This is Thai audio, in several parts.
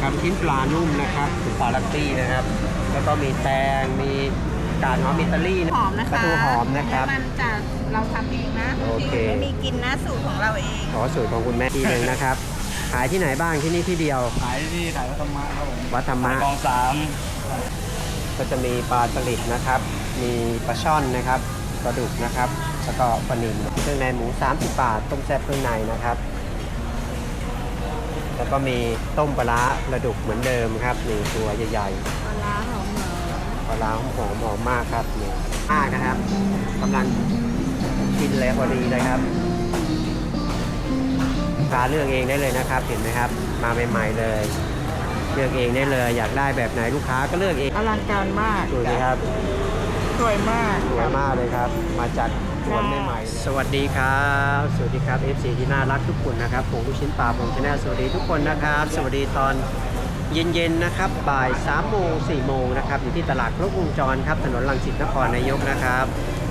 นะครับชิ้นปลานุ่มนะครับถึงปลาลักตี้นะครับ แล้วก็มีแตงมีกาดหอมอิตาลีนะหอมนะคะปลาทูหอมนะครับมันจะเราทำเองนะโอเคที่ไม่มีกินนะสูตรของเราเองขอสูตรของคุณแม่ทีหนึ่งนะครับ ขายที่ไหนบ้างที่นี่ที่เดียว ขายที่ขายวัดธรรมะครับผมวัดธรรมะกองสามก็จะมีปลาสลิดนะครับ มีปลาช่อนนะครับปลาดุกนะครับ แล้วก็ปลานิลเครื่องในหมู 30 บาท ต้มแซ่บเครื่องในนะครับ แล้วก็มีต้มปลาร้าปลาดุกเหมือนเดิมครับนี่ตัวใหญ่ปลาร้าหอมเหมือนๆปลาร้าหอมหอมมากครับนี่มากนะครับกำลังกินเลยพอดีเลยครับลูกค้าเลือกเองได้เลยนะครับ เห็นไหมครับ มาใหม่ๆเลย เลือกเองได้เลย อยากได้แบบไหนลูกค้าก็เลือกเองอลังการมากดูสิครับสวยมากสวยมากเลยครับ มาจาก สวนใหม่ๆสวัสดีครับ สวัสดีครับ FC ที่น่ารักทุกคนนะครับผมลูกชิ้นปลาผมชแนลสวัสดีทุกคนนะครับ สวัสดีตอนเย็นๆนะครับบ่าย3โมง4โมงนะครับอยู่ที่ตลาดครบวงจรครับถนนรังสิตนครนายกนะครับ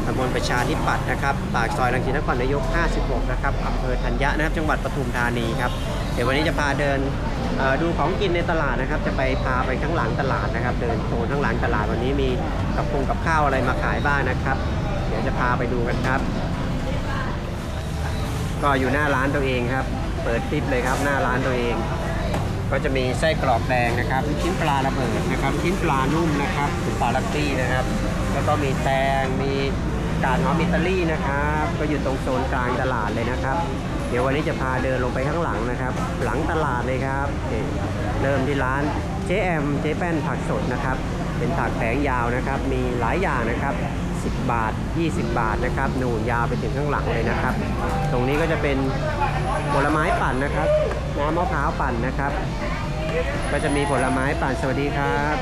ตำบลประชาธิปัตย์นะครับปากซอยรังสิตนครนายก 56 นะครับอำเภอธัญญะนะครับจังหวัดปทุมธานีครับเดี๋ยววันนี้จะพาเดินดูของกินในตลาดนะครับ จะไปพาไปข้างหลังตลาดนะครับ เดินโซนข้างหลังตลาดวันนี้มีกับปงกับข้าวอะไรมาขายบ้างนะครับ เดี๋ยวจะพาไปดูกันครับ ก็อยู่หน้าร้านตัวเองครับ เปิดคลิปเลยครับหน้าร้านตัวเอง ก็จะมีไส้กรอกแดงนะครับลูกชิ้นปลาระเบิดนะครับชิ้นปลานุ่มนะครับปลาลักตี้นะครับ แล้วก็มีแตงมีกาดหอมอิตาลีนะครับ ก็อยู่ตรงโซนกลางตลาดเลยนะครับ เดี๋ยววันนี้จะพาเดินลงไปข้างหลังนะครับ หลังตลาดเลยครับ เริ่มที่ร้านเจ๊แอมเจ๊แป้นผักสดนะครับ เป็นผักแผงยาวนะครับ มีหลายอย่างนะครับ 10 บาท 20 บาทนะครับหนูนยาวไปถึงข้างหลังเลยนะครับ ตรงนี้ก็จะเป็นผลไม้ปั่นนะครับ น้ำมะพร้าวปั่นนะครับ ก็จะมีผลไม้ปั่นสวัสดีครับ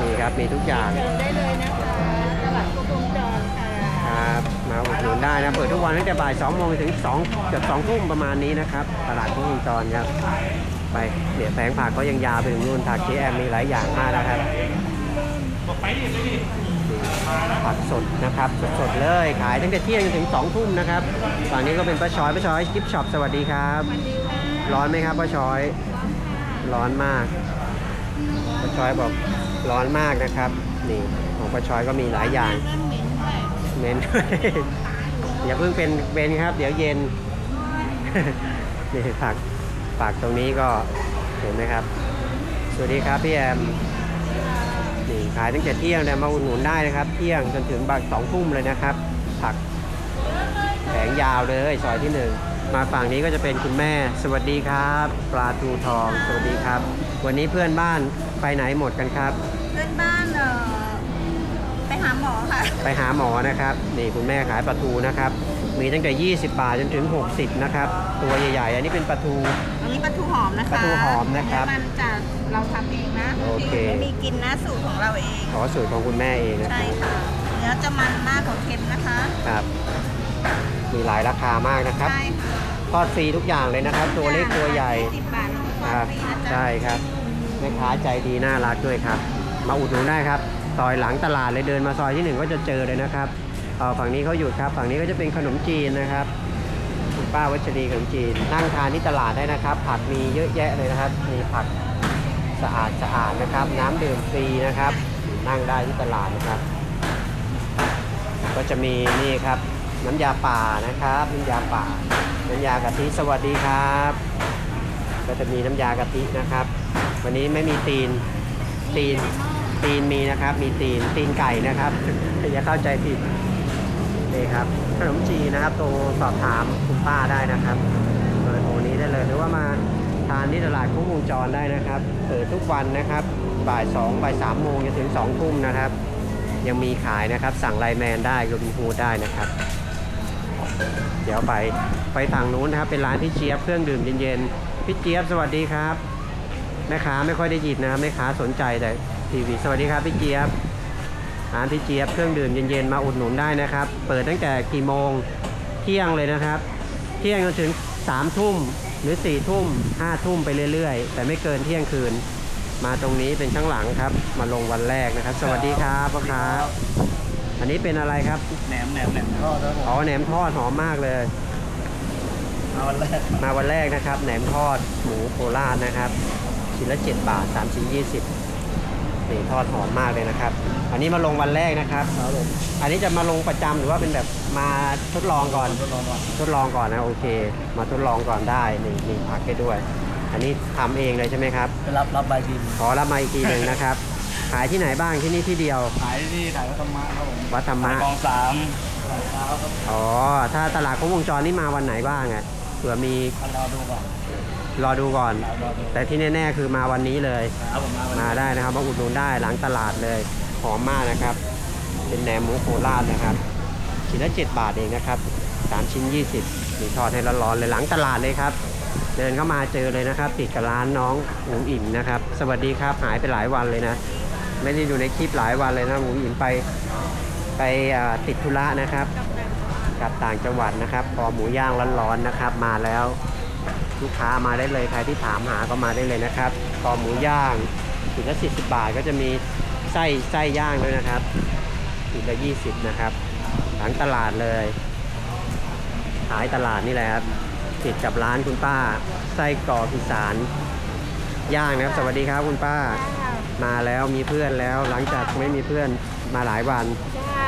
นี่ครับมีทุกอย่างได้เลยนะคะตลาดกวงจรค่ะครับมาอุดหนุนได้นะเปิดทุกวันตั้งแต่บ่าย2โมงถึง2เกือบ2ทุ่มประมาณนี้นะครับ ตลาดทุ่งจรครับไปเนี่ยแผงผักก็ยังยาวไปถึงนู่นผักเจแอมมีหลายอย่างมากนะครับนี่ ผักสดนะครับสดๆเลยขายตั้งแต่เที่ยงจนถึง2ทุ่มนะครับฝั่งนี้ก็เป็นป้าชอยป้าชอยกิฟช็อปสวัสดีครับ ร้อนไหมครับป้าชอย ร้อนมากป้าชอยบอกร้อนมากนะครับนี่ของป้าชอยก็มีหลายอย่างเริ่มเหม็นด้วยเน้นอย่าเพิ่งเป็นเป็นครับ เดี๋ยวเย็นนี่ผักผักตรงนี้ก็เห็นไหมครับ สวัสดีครับพี่แอม นี่ขายตั้งแต่เที่ยงนะมาอุดหนุนได้นะครับ เที่ยงจนถึงบ่ายสองทุ่มเลยนะครับ ผักแผงยาวเลยซอยที่หนึ่งมาฝั่งนี้ก็จะเป็นคุณแม่ สวัสดีครับ ปลาทูทอง สวัสดีครับ วันนี้เพื่อนบ้านไปไหนหมดกันครับ เพื่อนบ้านเออไปหาหมอค่ะ ไปหาหมอนะครับ นี่คุณแม่ขายปลาทูนะครับ มีตั้งแต่ 20 บาทจนถึง 60 นะครับ ตัวใหญ่ๆ อันนี้เป็นปลาทู อันนี้ปลาทูหอมนะคะปลาทูหอมนะครับมันจะเราทำเองนะโอเคที่ไม่มีกินนะสูตรของเราเอง ขอสูตรของคุณแม่เองนะใช่ครับค่ะ เนื้อจะมันมากกว่าเค็มนะคะ ครับ มีหลายราคามากนะครับ ใช่ค่ะทอดฟรีทุกอย่างเลยนะครับ ตัวเล็กตัวใหญ่ สิบบาทคครัรับบใช่ใช่ครับแม่ค้าใจดีน่ารักด้วยครับ มาอุดหนุนได้ครับซอยหลังตลาดเลยเดินมาซอยที่หนึ่งก็จะเจอเลยนะครับเอ่อ ฝั่งนี้เขาหยุดครับ ฝั่งนี้ก็จะเป็นขนมจีนนะครับคุณป้าวัชรีขนมจีน นั่งทานที่ตลาดได้นะครับ ผักมีเยอะแยะเลยนะครับ มีผักสะอาดสะอาดนะครับ น้ำดื่มฟรีนะครับ นั่งได้ที่ตลาดนะครับ ก็จะมีนี่ครับ น้ำยาป่านะครับ น้ำยาป่า น้ำยากะทิสวัสดีครับ ก็จะมีน้ำยากะทินะครับ วันนี้ไม่มีตีนตีนตีนมีนะครับ มีตีนตีนไก่นะครับอย่าเข้าใจผิด นี่ครับขนมจีนะครับโทรสอบถามคุณป้าได้นะครับเบอร์โทรนี้ได้เลยหรือว่ามาทานที่ตลาดคุ้งวงจรได้นะครับเปิดทุกวันนะครับบ่ายสองบ่ายสามโมงจนถึงสองทุ่มนะครับ ยังมีขายนะครับ สั่งไลน์แมนได้โรบินฮูดได้นะครับ เดี๋ยวไปไปทางนู้นนะครับ เป็นร้านพี่เจี๊ยบเครื่องดื่มเย็นๆพี่เจี๊ยบสวัสดีครับแม่ค้าไม่ค่อยได้ยินนะครับแม่ค้าสนใจแต่ทีวีสวัสดีครับพี่เจี๊ยบ ร้านพี่เจี๊ยบเครื่องดื่มเย็นๆมาอุดหนุนได้นะครับ เปิดตั้งแต่กี่โมงเที่ยงเลยนะครับ เที่ยงจนถึง3ามทุ่มหรือ4ี่ทุ่มห้าทุ่มไปเรื่อยๆ แต่ไม่เกินเที่ยงคืน มาตรงนี้เป็นข้างหลังครับ มาลงวันแรกนะครับ สวัสดีครับพ่อค้าอันนี้เป็นอะไรครับแหนมแหนมแหนมทอดครับผมอ๋อแหนมทอดหอมมากเลยเอาวันแรกมาวันแรกนะครับ แหนมทอดหมูโคราชนะครับชิ้นละ7บาท3ชิ้น20 นี่ทอดหอมมากเลยนะครับ อันนี้มาลงวันแรกนะครับ ครับผมอันนี้จะมาลงประจำหรือว่าเป็นแบบมาทดลองก่อน ทดลองก่อนทดลองก่อนนะโอเค มาทดลองก่อนได้นี่มีผักให้ด้วย อันนี้ทำเองเลยใช่ไหมครับ ไปรับรับใบบินขอรับมาอีกทีหนึ่งนะครับ ขายที่ไหนบ้างที่นี่ที่เดียวขายที่ขายวัดธรรมะครับผมวัดธรรมะขายกองสามขายเช้าครับอ๋อ ถ้าตลาดครบวงจรนี่มาวันไหนบ้างอะ่ะเผื่อมีท่านรอดูก่อน รอดูก่อนรอดูแต่ที่แน่ ๆ คือมาวันนี้เลย ครับผมมาวันมานี้ได้นะครับมาอุดหนุนได้หลังตลาดเลยหอมมากนะครับ เป็นแหนมหมูโคราชนะครับชิ้นละ7บาทเองนะครับ3ชิ้น20มีทอดให้ร้อนๆเลยหลังตลาดเลยครับ เดินเข้ามาเจอเลยนะครับ ติดกับร้านน้องอุ๋งอิ่มนะครับ สวัสดีครับหายไปหลายวันเลยนะ ไม่ได้อยู่ในคลิปหลายวันเลยนะอุ๋งอิ่มไปไปอ่าติดธุระนะครับ กลับต่างจังหวัดนะครับพอหมูย่างร้อนๆนะครับ มาแล้ว ลูกค้ามาได้เลยใครที่ถามหาก็มาได้เลยนะครับคอหมูย่างถุงละ40 บาทก็จะมีไส้ไส้ย่างด้วยนะครับถุงละ20 นะครับหลังตลาดเลยขายตลาดนี่แหละครับติดกับร้านคุณป้า ไส้กรอกอีสานย่างนะครับ สวัสดีครับคุณป้า มาแล้วมีเพื่อนแล้วหลังจากไม่มีเพื่อนมาหลายวัน ใช่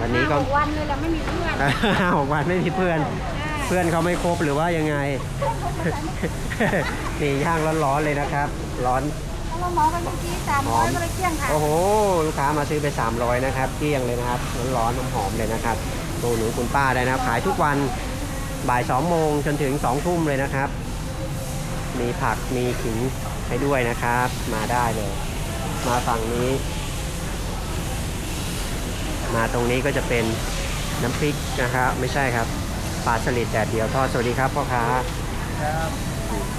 วันนี้ก็ห้าหวันเลยเราไม่มีเพื่อน หกวันไม่มีเพื่อนเพื่อนเขาไม่ครบหรือว่ายังไง นี่ย่างร้อนๆเลยนะครับ ร้อนแล้วเราหมอกันเมื่อกี้สามร้อยก็เลยเที่ยงค่ะโอ้โห ลูกค้ามาซื้อไป 300 นะครับเกลี้ยงเลยนะครับร้อนๆหอมๆเลยนะครับโอ้หนูคุณป้าได้นะครับ ขายทุกวันบ่าย2โมงจนถึง2ทุ่มเลยนะครับ มีผักมีขิงให้ด้วยนะครับ มาได้เลย มาฝั่งนี้ มาตรงนี้ก็จะเป็นน้ำพริกนะครับ ไม่ใช่ครับ ปลาสลิดแดดเดียวทอดสวัสดีครับพ่อค้าครับ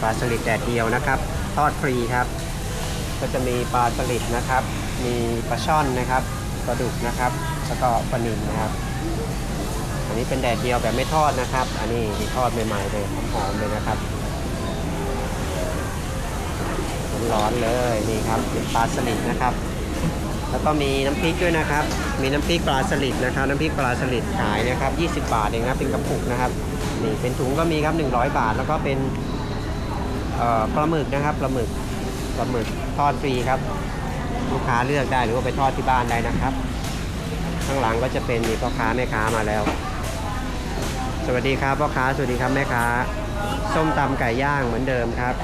ปลาสลิดแดดเดียวนะครับ ทอดฟรีครับ ก็จะมีปลาสลิดนะครับ มีปลาช่อนนะครับปลาดุกนะครับแล้วก็ปลานิลนะครับ อันนี้เป็นแดดเดียวแบบไม่ทอดนะครับ อันนี้ทอดใหม่ๆเลยหอมๆเลยนะครับร้อนๆเลยนี่ครับเป็นปลาสลิดนะครับ แล้วก็มีน้ำพริกด้วยนะครับ มีน้ำพริกปลาสลิดนะครับ น้ำพริกปลาสลิดขายนะครับ 20 บาทเองนะ เป็นกระปุกนะครับ นี่เป็นถุงก็มีครับ 100 บาท แล้วก็เป็นปลาหมึกนะครับ ปลาหมึก ปลาหมึกทอดฟรีครับ ลูกค้าเลือกได้หรือว่าไปทอดที่บ้านได้นะครับ ข้างหลังก็จะเป็นมีพ่อค้าแม่ค้ามาแล้ว สวัสดีครับพ่อค้า สวัสดีครับแม่ค้า ส้มตำไก่ย่างเหมือนเดิมครับ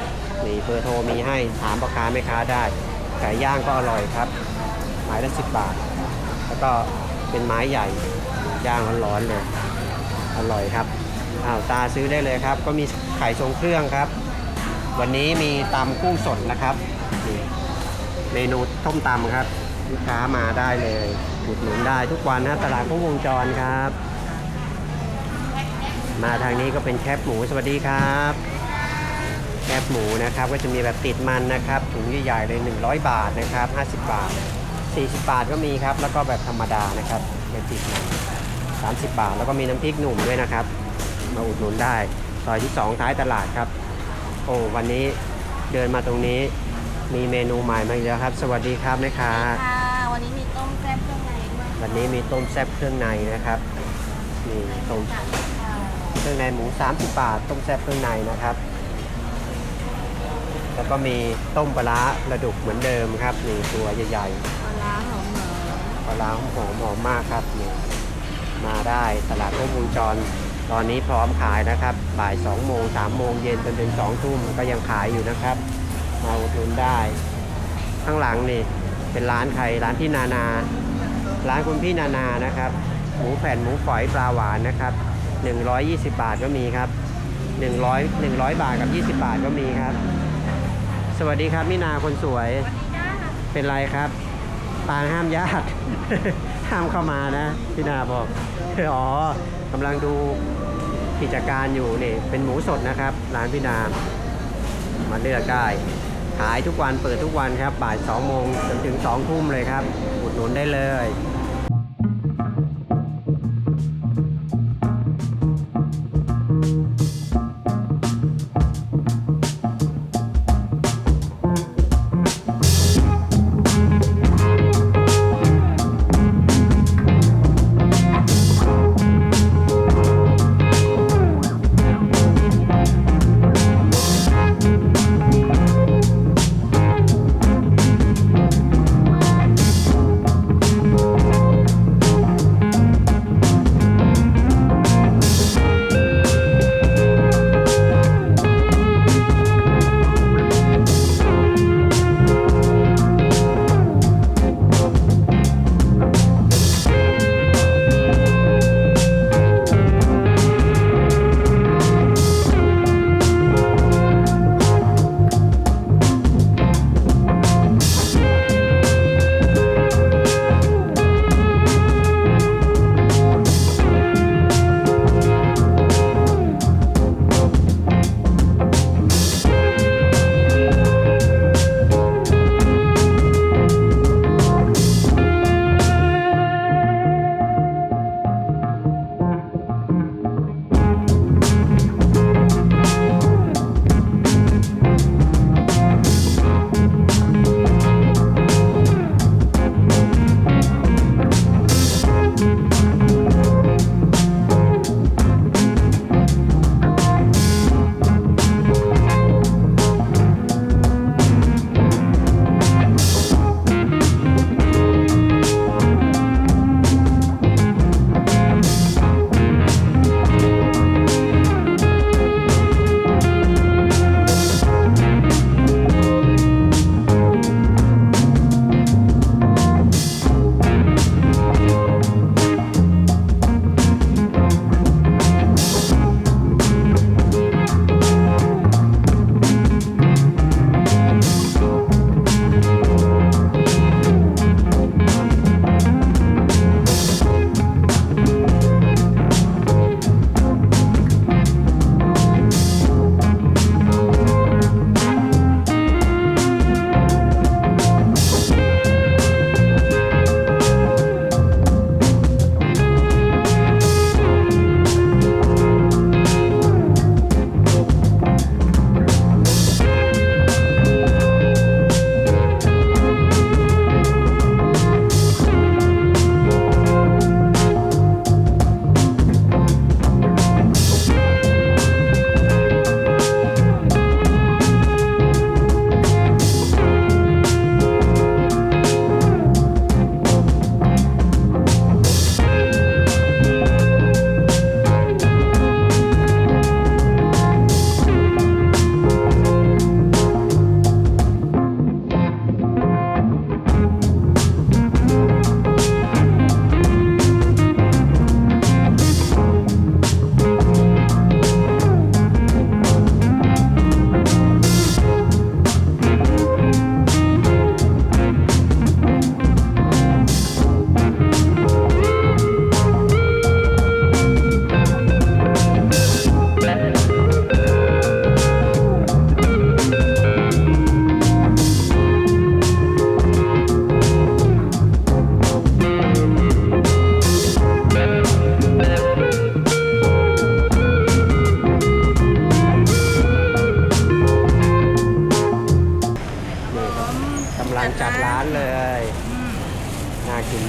นี่เบอร์โทรมีให้ ถามพ่อค้าแม่ค้าได้ ไก่ย่างก็อร่อยครับ ไม้ละสิบบาท แล้วก็เป็นไม้ใหญ่ย่างร้อนๆเลย อร่อยครับอ้าวตาซื้อได้เลยครับ ก็มีไข่ทรงเครื่องครับ วันนี้มีตำกุ้งสดนะครับเมนูต้มตำครับลูกค้ามาได้เลยอุดหนุนได้ทุกวันนะตลาดครบวงจรครับ มาทางนี้ก็เป็นแคบหมูสวัสดีครับแคบหมูนะครับก็จะมีแบบติดมันนะครับถุงใหญ่ๆเลย 100 บาทนะครับ 50 บาท 40 บาทก็มีครับ แล้วก็แบบธรรมดานะครับเป็นติดมัน30 บาท แล้วก็มีน้ำพริกหนุ่มด้วยนะครับ มาอุดหนุนได้ ซอยที่ 2 ท้ายตลาดครับ โอ้วันนี้เดินมาตรงนี้มีเมนูใหม่มาอีกแล้วครับ สวัสดีครับแม่ค้าค่ะวันนี้มีต้มแซ่บเครื่องในด้วยวันนี้มีต้มแซ่บเครื่องในนะครับนี่ต้มค่ะเครื่องในหมู 30 บาท ต้มแซ่บเครื่องในนะครับ แล้วก็มีต้มปลาร้าระดุกเหมือนเดิมครับนี่ตัวใหญ่ปลา ปลาร้าหอมหอมมากครับนี่มาได้ตลาดครบวงจร ตอนนี้พร้อมขายนะครับ บ่าย2โมง3โมงเย็นจนถึง2ทุ่มก็ยังขายอยู่นะครับ มาอุดหนุนได้ ข้างหลังนี่เป็นร้านใครร้านพี่นานา ร้านคุณพี่นานานะครับ หมูแผ่นหมูฝอยปลาหวานนะครับ 120 บาทก็มีครับ 100 100 บาทกับ 20 บาทก็มีครับ สวัสดีครับพี่นาคนสวย เป็นไรครับ ปางห้ามญาติ ห้ามเข้ามานะพี่นาบอกอ๋อกำลังดูกิจการอยู่นี่เป็นหมูสดนะครับ ร้านพี่นามาเลือกได้ขายทุกวันเปิดทุกวันครับบ่าย2โมงจนถึง2ทุ่มเลยครับอุดหนุนได้เลย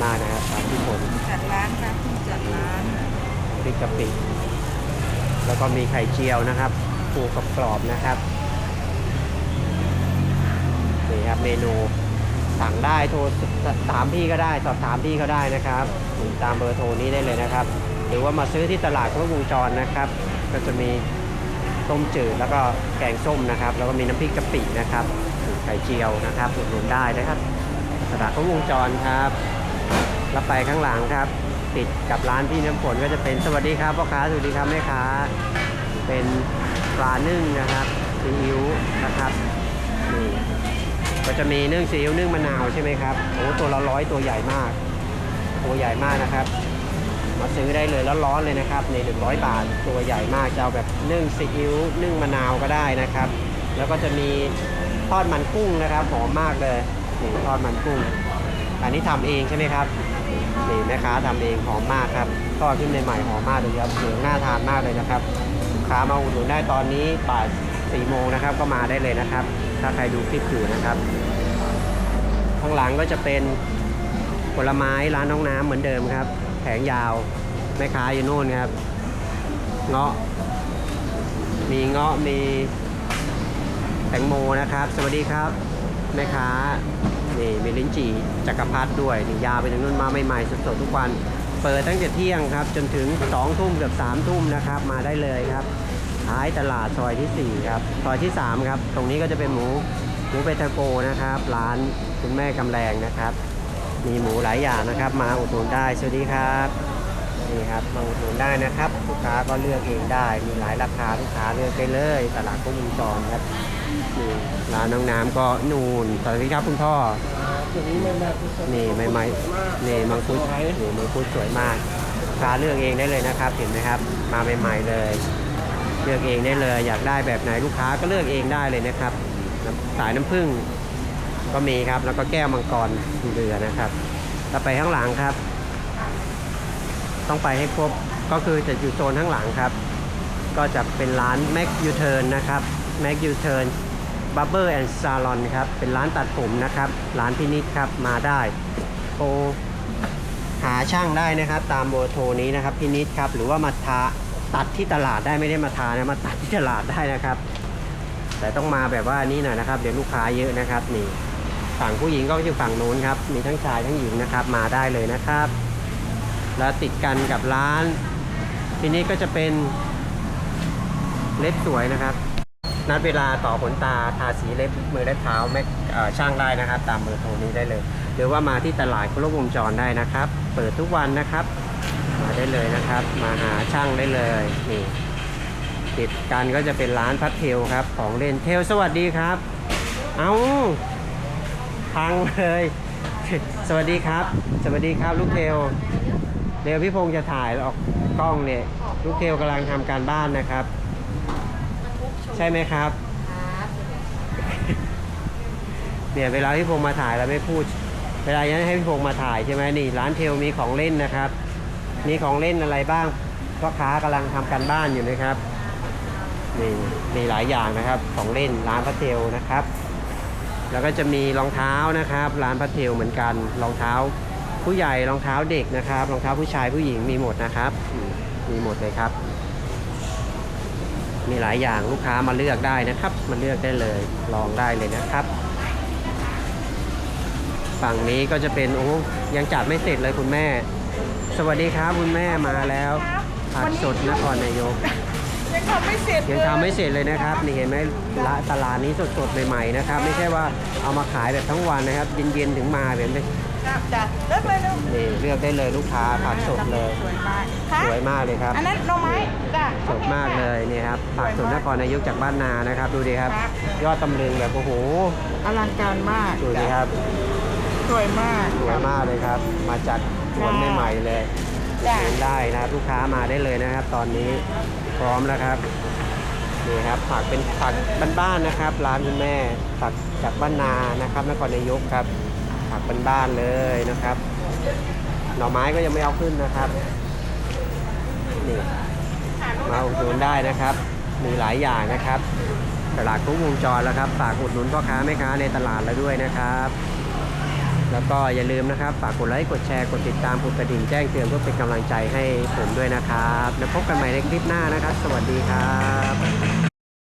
มากนะครับร้านพี่ฝนจัดร้านครับเพิ่งจัดร้านพริกกะปิ แล้วก็มีไข่เจียวนะครับปูกรอบๆนะครับนี่ครับเมนูสั่งได้โทรถามพี่ก็ได้ สอบถามพี่ก็ได้นะครับตามเบอร์โทรนี้ได้เลยนะครับ หรือว่ามาซื้อที่ตลาดครบวงจรนะครับ ก็จะมีต้มจืดแล้วก็แกงส้มนะครับ แล้วก็มีน้ำพริกกะปินะครับไข่เจียวนะครับอุดหนุนได้นะครับตลาดครบวงจรครับ แล้วไปข้างหลังครับ ติดกับร้านพี่น้ำฝนก็จะเป็นสวัสดีครับพ่อค้าสวัสดีครับแม่ค้า เป็นปลานึ่งนะครับซีอิ๊วนะครับนี่ก็จะมีนึ่งซีอิ๊วนึ่งมะนาวใช่ไหมครับโอ้ตัวละร้อยตัวใหญ่มาก ตัวใหญ่มากนะครับ มาซื้อได้เลยแล้วร้อนเลยนะครับใน100บาทตัวใหญ่มากจะเอาแบบนึ่งซีอิ๊วนึ่งมะนาวก็ได้นะครับ แล้วก็จะมีทอดมันกุ้งนะครับหอมมากเลยนี่ทอดมันกุ้ง อันนี้ทำเองใช่ไหมครับนี่แม่ค้าทำเองหอมมากครับทอดขึ้นใหม่ๆหอมมากเลยครับเหลืองน่าทานมากเลยนะครับลูกค้ามาอุดหนุนได้ตอนนี้บ่ายสี่โมงนะครับก็มาได้เลยนะครับ ถ้าใครดูคลิปอยู่นะครับ ข้างหลังก็จะเป็นผลไม้ร้านน้องน้ำเหมือนเดิมครับแผงยาวแม่ค้าอยู่นู่นครับเงาะมีเงาะมีแตงโมนะครับ สวัสดีครับแม่ค้า นี่มีลิ้นจี่จักรพรรดิด้วยนี่ยาวไปถึงนู่นมาใหม่ๆสดๆทุกวัน เปิดตั้งแต่เที่ยงครับ จนถึง2ทุ่มเกือบ3ทุ่มนะครับ มาได้เลยครับท้ายตลาดซอยทีสี่4 ครับ ซอยที่ 3 ครับ ตรงนี้ก็จะเป็นหมูหมูเบทาโกนะครับ ร้านคุณแม่กำแรงนะครับ มีหมูหลายอย่างนะครับ มาอุดหนุนได้ สวัสดีครับนี่ครับมาอุดหนุนได้นะครับ ลูกค้าก็เลือกเองได้ มีหลายราคาลูกค้าเลือกได้เลย ตลาดกุ้งวงจรครับ นี่ร้านน้องน้ำก็นูนสวัสดีครับคุณพ่อ ตัวนี้ไม่แม่นี่ใหม่ๆนี่มังคุดนี่มังคุดสวยมากลูกค้าเลือกเองได้เลยนะครับ เห็นไหมครับ มาใหม่ๆเลย เลือกเองได้เลย อยากได้แบบไหนลูกค้าก็เลือกเองได้เลยนะครับน้ำสายน้ำผึ้งก็มีครับ แล้วก็แก้วมังกรเรือนะครับต่อไปข้างหลังครับ ต้องไปให้ครบ ก็คือจะอยู่โซนข้างหลังครับ ก็จะเป็นร้าน Mac U Turn นนะครับ Mac U Turn Barber and Salon ครับ เป็นร้านตัดผมนะครับ ร้านพินิจครับ มาได้โทรหาช่างได้นะครับ ตามเบอร์โทรนี้นะครับพินิจครับ หรือว่ามาทาตัดที่ตลาดได้ไม่ได้มาทานะมาตัดที่ตลาดได้นะครับ แต่ต้องมาแบบว่านี่หน่อยนะครับ เดี๋ยวลูกค้าเยอะนะครับ นี่ฝั่งผู้หญิงก็อยู่ฝั่งนู้นครับ มีทั้งชายทั้งหญิงนะครับ มาได้เลยนะครับ แล้วติดกันกับร้าน ทีนี้ก็จะเป็นเล็บสวยนะครับ นัดเวลาต่อขนตาทาสีเล็บมือและเท้าแม็กช่างได้นะครับ ตามเบอร์โทรนี้ได้เลย หรือว่ามาที่ตลาดครบวงจรได้นะครับ เปิดทุกวันนะครับ มาได้เลยนะครับ มาหาช่างได้เลยนี่ติดกันก็จะเป็นร้านพัดเทลครับ ของเล่นเทลสวัสดีครับ เอาพังเลย สวัสดีครับ สวัสดีครับลูกเทลเดี๋ยวพี่พงษ์จะถ่ายออกกล้องเนี่ยลูกเทลกำลังทำการบ้านนะครับ ใช่ไหมครับเนี่ยเวลาพี่พงษ์มาถ่ายเราไม่พูด เวลาให้พี่พงษ์มาถ่ายใช่ไหมนี่ ร้านเทลมีของเล่นนะครับ มีของเล่นอะไรบ้างพ่อค้ากำลังทำการบ้านอยู่นะครับนี่มีหลายอย่างนะครับของเล่นร้านพัทเทลนะครับ แล้วก็จะมีรองเท้านะครับร้านพัทเทลเหมือนกันรองเท้าผู้ใหญ่รองเท้าเด็กนะครับรองเท้าผู้ชายผู้หญิงมีหมดนะครับอืมมีหมดเลยครับ มีหลายอย่างลูกค้ามาเลือกได้นะครับ มาเลือกได้เลยลองได้เลยนะครับ ฝั่งนี้ก็จะเป็นโอ้ยังจัดไม่เสร็จเลยคุณแม่ สวัสดีครับคุณแม่มาแล้วผักสดนครนายกยังทำไม่เสร็จยังทำไม่เสร็จเลยนะครับ นี่เห็นไหมละตลาดนี้สดๆใหม่ๆนะครับ ไม่ใช่ว่าเอามาขายแบบทั้งวันนะครับ เย็นๆถึงมาแบบนี้ครับ จ้ะเลิกเลยเนาะนี่เลือกได้เลยลูกค้าผักสดเลย สวยมากฮะสวยมากเลยครับ อันนั้นหน่อไม้จ้ะสดมากเลยนี่ครับผักสดนครนายกจากบ้านนานะครับ ดูดิครับครับยอดตำลึงแบบโอ้โหอลังการมากดูดิครับ สวยมากสวยมากเลยครับ มาจากสวนใหม่ๆเลยจ้ะเห็นได้นะครับลูกค้ามาได้เลยนะครับ ตอนนี้พร้อมแล้วครับนี่ครับผักเป็นผักบ้านๆนะครับ ร้านคุณแม่ผักจากบ้านนานะครับนครนายกครับ ผักบ้านๆเลยนะครับ หน่อไม้ก็ยังไม่เอาขึ้นนะครับนี่มาอุดหนุนได้นะครับ มีหลายอย่างนะครับตลาดครบวงจรแล้วครับฝากอุดหนุนพ่อค้าแม่ค้าในตลาดแล้วด้วยนะครับ แล้วก็อย่าลืมนะครับ ฝากกดไลค์กดแชร์กดติดตามกดกระดิ่งแจ้งเตือนเพื่อเป็นกำลังใจให้ผมด้วยนะครับ แล้วพบกันใหม่ในคลิปหน้านะครับ สวัสดีครับ